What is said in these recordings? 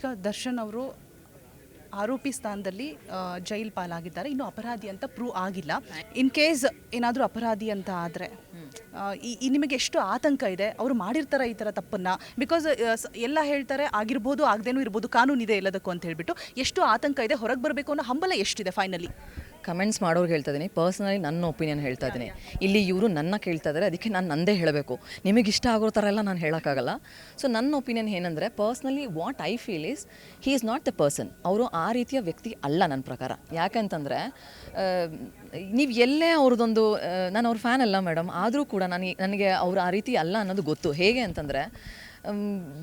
ಈಗ ದರ್ಶನ್ ಅವರು ಆರೋಪಿ ಸ್ಥಾನದಲ್ಲಿ ಜೈಲ್ ಪಾಲಾಗಿದ್ದಾರೆ. ಇನ್ನು ಅಪರಾಧಿ ಅಂತ ಪ್ರೂವ್ ಆಗಿಲ್ಲ. ಇನ್ ಕೇಸ್ ಏನಾದರೂ ಅಪರಾಧಿ ಅಂತ ಆದರೆ? ಈ ನಿಮಗೆ ಎಷ್ಟು ಆತಂಕ ಇದೆ? ಅವರು ಮಾಡಿರ್ತಾರೆ ಈ ಥರ ತಪ್ಪನ್ನ? ಬಿಕಾಸ್ ಎಲ್ಲ ಹೇಳ್ತಾರೆ, ಆಗಿರ್ಬೋದು, ಆಗದೇನೂ ಇರ್ಬೋದು, ಕಾನೂನು ಇದೆ ಎಲ್ಲದಕ್ಕೂ ಅಂತ ಹೇಳ್ಬಿಟ್ಟು. ಎಷ್ಟು ಆತಂಕ ಇದೆ, ಹೊರಗೆ ಬರಬೇಕು ಅನ್ನೋ ಹಂಬಲ ಎಷ್ಟಿದೆ ಫೈನಲಿ ಕಮೆಂಟ್ಸ್ ಮಾಡೋರ್ಗೆ ಹೇಳ್ತಾ ಇದ್ದೀನಿ ಪರ್ಸ್ನಲಿ ನನ್ನ ಒಪಿನಿಯನ್ ಹೇಳ್ತಾ ಇದ್ದೀನಿ ಇಲ್ಲಿ ಇವರು ನನ್ನ ಕೇಳ್ತಾ ಇದ್ದಾರೆ ಅದಕ್ಕೆ ನಾನು ನಂದೇ ಹೇಳಬೇಕು. ನಿಮಗೆ ಇಷ್ಟ ಆಗೋ ಥರ ಎಲ್ಲ ನಾನು ಹೇಳೋಕ್ಕಾಗಲ್ಲ. ಸೊ ನನ್ನ ಒಪಿನಿಯನ್ ಏನಂದರೆ personally what I feel is he is not the person ಅವರು ಆ ರೀತಿಯ ವ್ಯಕ್ತಿ ಅಲ್ಲ ನನ್ನ ಪ್ರಕಾರ. ಯಾಕಂತಂದರೆ ನೀವು ಎಲ್ಲೇ ಅವ್ರದ್ದೊಂದು ನಾನು ಅವ್ರ ಫ್ಯಾನ್ ಅಲ್ಲ ಮೇಡಮ್ ಆದರೂ ಕೂಡ ನನಗೆ ನನಗೆ ಅವ್ರು ಆ ರೀತಿ ಅಲ್ಲ ಅನ್ನೋದು ಗೊತ್ತು. ಹೇಗೆ ಅಂತಂದರೆ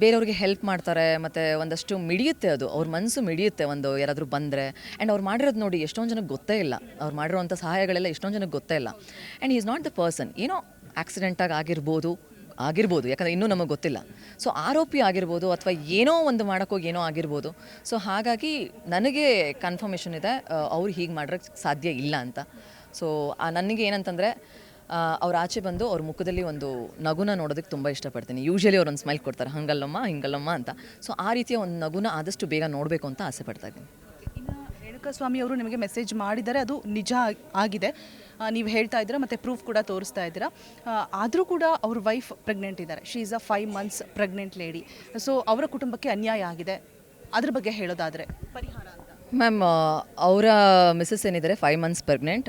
ಬೇರೆಯವ್ರಿಗೆ ಹೆಲ್ಪ್ ಮಾಡ್ತಾರೆ, ಮತ್ತು ಒಂದಷ್ಟು ಮಿಡಿಯುತ್ತೆ ಅದು. ಅವ್ರ ಮನಸ್ಸು ಮಿಡಿಯುತ್ತೆ ಒಂದು ಯಾರಾದರೂ ಬಂದರೆ. ಆ್ಯಂಡ್ ಅವ್ರು ಮಾಡಿರೋದು ನೋಡಿ ಎಷ್ಟೊಂದು ಜನಕ್ಕೆ ಗೊತ್ತೇ ಇಲ್ಲ. ಅವ್ರು ಮಾಡಿರೋವಂಥ ಸಹಾಯಗಳೆಲ್ಲ ಎಷ್ಟೊಂದು ಜನಕ್ಕೆ ಗೊತ್ತೇ ಇಲ್ಲ. And is not the person ಏನೋ ಆಕ್ಸಿಡೆಂಟಾಗಿ ಆಗಿರ್ಬೋದು ಆಗಿರ್ಬೋದು. ಯಾಕಂದರೆ ಇನ್ನೂ ನಮಗೆ ಗೊತ್ತಿಲ್ಲ. ಸೊ ಆರೋಪಿ ಆಗಿರ್ಬೋದು ಅಥವಾ ಏನೋ ಒಂದು ಮಾಡೋಕ್ಕೋಗಿ ಏನೋ ಆಗಿರ್ಬೋದು. ಸೊ ಹಾಗಾಗಿ ನನಗೆ ಕನ್ಫರ್ಮೇಷನ್ ಇದೆ ಅವ್ರು ಹೀಗೆ ಮಾಡೋಕ್ಕೆ ಸಾಧ್ಯ ಇಲ್ಲ ಅಂತ. ಸೊ ನನಗೆ ಏನಂತಂದರೆ ಅವ್ರು ಆಚೆ ಬಂದು ಅವ್ರ ಮುಖದಲ್ಲಿ ಒಂದು ನಗುನ ನೋಡೋದಕ್ಕೆ ತುಂಬ ಇಷ್ಟಪಡ್ತೀನಿ. ಯೂಶಲಿ ಅವ್ರು ಒಂದು ಸ್ಮೈಲ್ ಕೊಡ್ತಾರೆ ಹಂಗಲ್ಲಮ್ಮ ಹಿಂಗಲ್ಲಮ್ಮ ಅಂತ. ಸೊ ಆ ರೀತಿಯ ಒಂದು ನಗುನ ಆದಷ್ಟು ಬೇಗ ನೋಡಬೇಕು ಅಂತ ಆಸೆ ಪಡ್ತಾ ಇದ್ದೀನಿ. ಸ್ವಾಮಿ ಅವರು ನಿಮಗೆ ಮೆಸೇಜ್ ಮಾಡಿದರೆ ಅದು ನಿಜ ಆಗಿದೆ. ನೀವು ಹೇಳ್ತಾ ಇದ್ದೀರಾ ಮತ್ತು ಪ್ರೂಫ್ ಕೂಡ ತೋರಿಸ್ತಾ ಇದ್ದೀರಾ. ಆದರೂ ಕೂಡ ಅವ್ರ ವೈಫ್ ಪ್ರೆಗ್ನೆಂಟ್ ಇದ್ದಾರೆ. She is a five months pregnant lady so ಅವರ ಕುಟುಂಬಕ್ಕೆ ಅನ್ಯಾಯ ಆಗಿದೆ. ಅದ್ರ ಬಗ್ಗೆ ಹೇಳೋದಾದರೆ. ಪರಿಹಾರ. ಮ್ಯಾಮ್ ಅವರ ಮಿಸ್ಸಸ್ ಏನಿದ್ದಾರೆ five months pregnant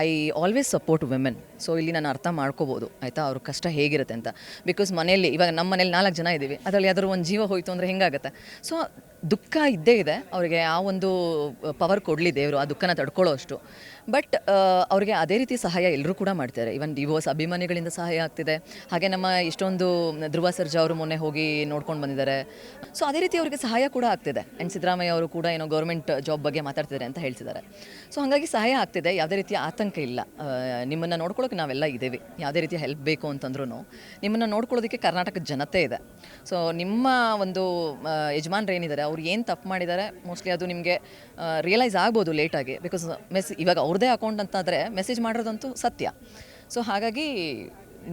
I always support women so ಇಲ್ಲಿ ನಾನು ಅರ್ಥ ಮಾಡ್ಕೋಬೋದು. ಆಯಿತಾ? ಅವ್ರ ಕಷ್ಟ ಹೇಗಿರುತ್ತೆ ಅಂತ. ಬಿಕಾಸ್ ಮನೆಯಲ್ಲಿ, ಇವಾಗ ನಮ್ಮ ಮನೇಲಿ ನಾಲ್ಕು ಜನ ಇದ್ದೀವಿ. ಅದರಲ್ಲಿ ಯಾವ್ದಾದ್ರು ಒಂದು ಜೀವ ಹೋಯಿತು ಅಂದರೆ ಹೆಂಗಾಗುತ್ತೆ? ಸೊ ದುಃಖ ಇದ್ದೇ ಇದೆ. ಅವರಿಗೆ ಆ ಒಂದು ಪವರ್ ಕೊಡಲಿ ದೇವರು, ಆ ದುಃಖನ ತಡ್ಕೊಳ್ಳೋ ಅಷ್ಟು ಬಟ್ ಅವರಿಗೆ ಅದೇ ರೀತಿ ಸಹಾಯ ಎಲ್ಲರೂ ಕೂಡ ಮಾಡ್ತಾರೆ. ಇವನ್ ಡಿವೋರ್ಸ್ ಅಭಿಮಾನಿಗಳಿಂದ ಸಹಾಯ ಆಗ್ತಿದೆ. ಹಾಗೆ ನಮ್ಮ ಇಷ್ಟೊಂದು ಧ್ರುವ ಸರ್ಜಾ ಅವರು ಮೊನ್ನೆ ಹೋಗಿ ನೋಡ್ಕೊಂಡು ಬಂದಿದ್ದಾರೆ. ಸೊ ಅದೇ ರೀತಿ ಅವರಿಗೆ ಸಹಾಯ ಕೂಡ ಆಗ್ತಿದೆ. ಆ್ಯಂಡ್ ಸಿದ್ದರಾಮಯ್ಯ ಅವರು ಕೂಡ ಏನೋ ಗೌರ್ಮೆಂಟ್ ಜಾಬ್ ಬಗ್ಗೆ ಮಾತಾಡ್ತಿದ್ದಾರೆ ಅಂತ ಹೇಳ್ತಿದ್ದಾರೆ. ಸೊ ಹಾಗಾಗಿ ಸಹಾಯ ಆಗ್ತಿದೆ. ಯಾವುದೇ ರೀತಿಯ ಆತಂಕ ಇಲ್ಲ. ನಿಮ್ಮನ್ನು ನೋಡ್ಕೊಳ್ಳೋಕೆ ನಾವೆಲ್ಲ ಇದ್ದೇವೆ. ಯಾವುದೇ ರೀತಿಯ ಹೆಲ್ಪ್ ಬೇಕು ಅಂತಂದ್ರೂ ನಿಮ್ಮನ್ನು ನೋಡ್ಕೊಳ್ಳೋದಕ್ಕೆ ಕರ್ನಾಟಕದ ಜನತೆ ಇದೆ. ಸೊ ನಿಮ್ಮ ಒಂದು ಯಜಮಾನ್ರು ಏನಿದ್ದಾರೆ ಅವ್ರು ಏನು ತಪ್ಪು ಮಾಡಿದ್ದಾರೆ ಮೋಸ್ಟ್ಲಿ ಅದು ನಿಮಗೆ ರಿಯಲೈಸ್ ಆಗ್ಬೋದು ಲೇಟಾಗಿ ಬಿಕಾಸ್ ಮೆಸ್ ಇವಾಗ ಅವ್ರದ್ದೇ ಅಕೌಂಟ್ ಅಂತಾದರೆ ಮೆಸೇಜ್ ಮಾಡಿರೋದಂತೂ ಸತ್ಯ. ಸೊ ಹಾಗಾಗಿ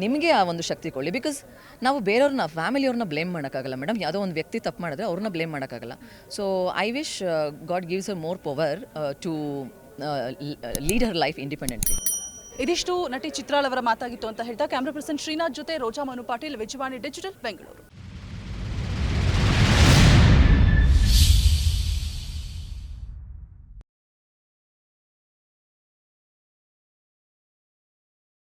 ನಿಮಗೆ ಆ ಒಂದು ಶಕ್ತಿ ಕೊಳ್ಳಿ ಬಿಕಾಸ್ ನಾವು ಬೇರೆಯವ್ರನ್ನ ಫ್ಯಾಮಿಲಿಯವ್ರನ್ನ ಬ್ಲೇಮ್ ಮಾಡೋಕ್ಕಾಗಲ್ಲ ಮೇಡಮ್ ಯಾವುದೋ ಒಂದು ವ್ಯಕ್ತಿ ತಪ್ಪು ಮಾಡಿದ್ರೆ ಅವ್ರನ್ನ ಬ್ಲೇಮ್ ಮಾಡೋಕ್ಕಾಗಲ್ಲ. So I wish God gives a more power to lead her life independently ಇದಿಷ್ಟು ನಟಿ ಚಿತ್ರಾಳವರ ಮಾತಾಗಿತ್ತು ಅಂತ ಹೇಳ್ತಾ ಕ್ಯಾಮ್ರಾ ಪರ್ಸನ್ ಶ್ರೀನಾಥ್ ಜೊತೆ ರೋಜಾ ಮನು ಪಾಟೀಲ್ ವಿಜಯವಾಣಿ ಡಿಜಿಟಲ್, ಬೆಂಗಳೂರು.